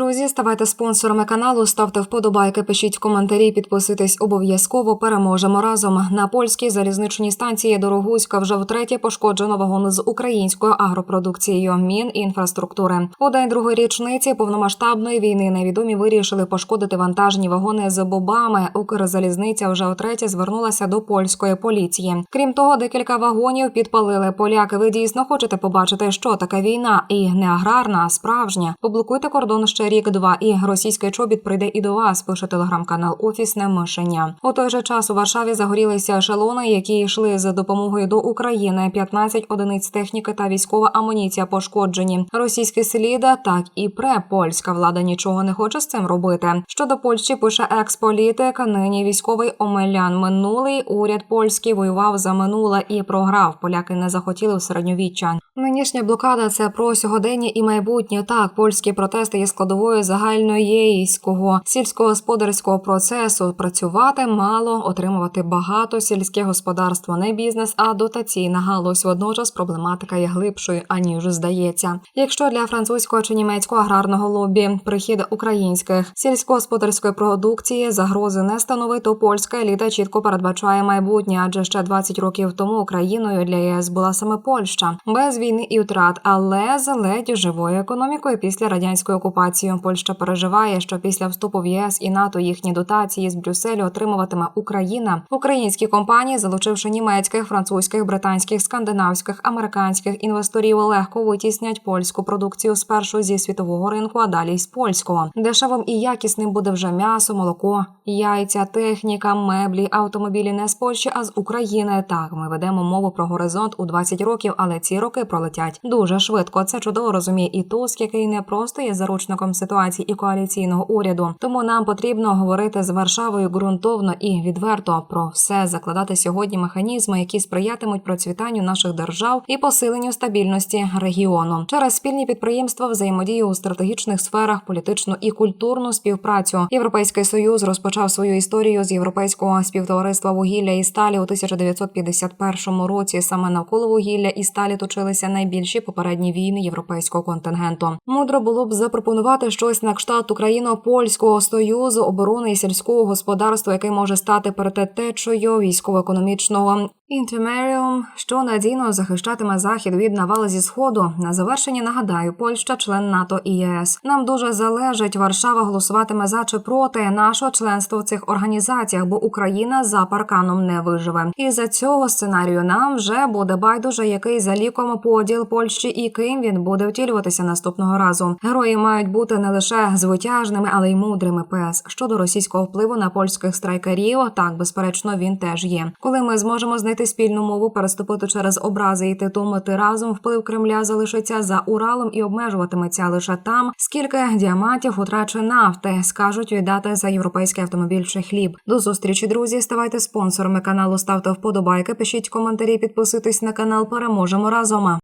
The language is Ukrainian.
Друзі, ставайте спонсорами каналу, ставте вподобайки, пишіть коментарі, підписуйтесь обов'язково. Переможемо разом. На польській залізничній станції Дорогуська вже втретє пошкоджено вагони з українською агропродукцією Мінінфраструктури. У день другої річниці повномасштабної війни невідомі вирішили пошкодити вантажні вагони з бобами. Укрзалізниця вже втретє звернулася до польської поліції. Крім того, декілька вагонів підпалили поляки. Ви дійсно хочете побачити, що таке війна і не аграрна, а справжня. Поблокуйте кордон ще рік-два, і російський чобіт прийде і до вас. Пише телеграм-канал Офісне мишення. У той же час у Варшаві загорілися ешелони, які йшли за допомогою до України. 15 одиниць техніки та військова амуніція пошкоджені. Російський сліда так і пре польська влада нічого не хоче з цим робити. Щодо Польщі пише експолітик. Нині військовий омелян минулий уряд польський воював за минуле і програв. Поляки не захотіли в середньовіччя. Нинішня блокада це про сьогодення і майбутнє. Так, польські протести є складовою загальноєйського сільськогосподарського процесу. Працювати мало, отримувати багато. Сільське господарство не бізнес, а дотаційна галузь. Водночас проблематика є глибшою аніж здається. Якщо для французького чи німецького аграрного лобі прихід українських сільськогосподарської продукції загрози не становить, то польська еліта чітко передбачає майбутнє, адже ще 20 років тому Україною для ЄС була саме Польща без війни і втрат, але з ледь живою економікою після радянської окупації. Польща переживає, що після вступу в єС і НАТО їхні дотації з Брюсселю отримуватиме Україна. Українські компанії, залучивши німецьких, французьких, британських, скандинавських, американських інвесторів, легко витіснять польську продукцію спершу зі світового ринку, а далі з польського. Дешевим і якісним буде вже м'ясо, молоко, яйця, техніка, меблі, автомобілі не з Польщі, а з України. Так, ми ведемо мову про горизонт у 20 років, але ці роки пролетять дуже швидко. Це чудово розуміє і Туск, який не просто є заручником ситуації і коаліційного уряду. Тому нам потрібно говорити з Варшавою ґрунтовно і відверто про все закладати сьогодні механізми, які сприятимуть процвітанню наших держав і посиленню стабільності регіону через спільні підприємства, взаємодію у стратегічних сферах, політичну і культурну співпрацю. Європейський союз розпочав свою історію з європейського співтовариства вугілля і сталі у 1951 році. Саме навколо вугілля і сталі точилися найбільші попередні війни європейського контингенту. Мудро було б запропонувати щось на кшталт Україно-польського союзу оборони і сільського господарства, який може стати перетечою військово-економічного інтермеріум, що надійно захищатиме захід від навали зі сходу. На завершення нагадаю, Польща член НАТО і ЄС. Нам дуже залежить. Варшава голосуватиме за чи проти нашого членства в цих організаціях, бо Україна за парканом не виживе. І за цього сценарію нам вже буде байдуже, який за ліком поділ Польщі і ким він буде втілюватися наступного разу. Герої мають бути не лише звитяжними, але й мудрими. ПС щодо російського впливу на польських страйкарів. Так, безперечно, він теж є. Коли ми зможемо знайти спільну мову, переступити через образи і титумити разом, вплив Кремля залишиться за Уралом і обмежуватиметься лише там, скільки діамантів утраче нафти, скажуть віддати за європейський автомобіль чи хліб. До зустрічі, друзі. Ставайте спонсорами каналу, ставте вподобайки, пишіть коментарі, підписуйтесь на канал. Переможемо разом.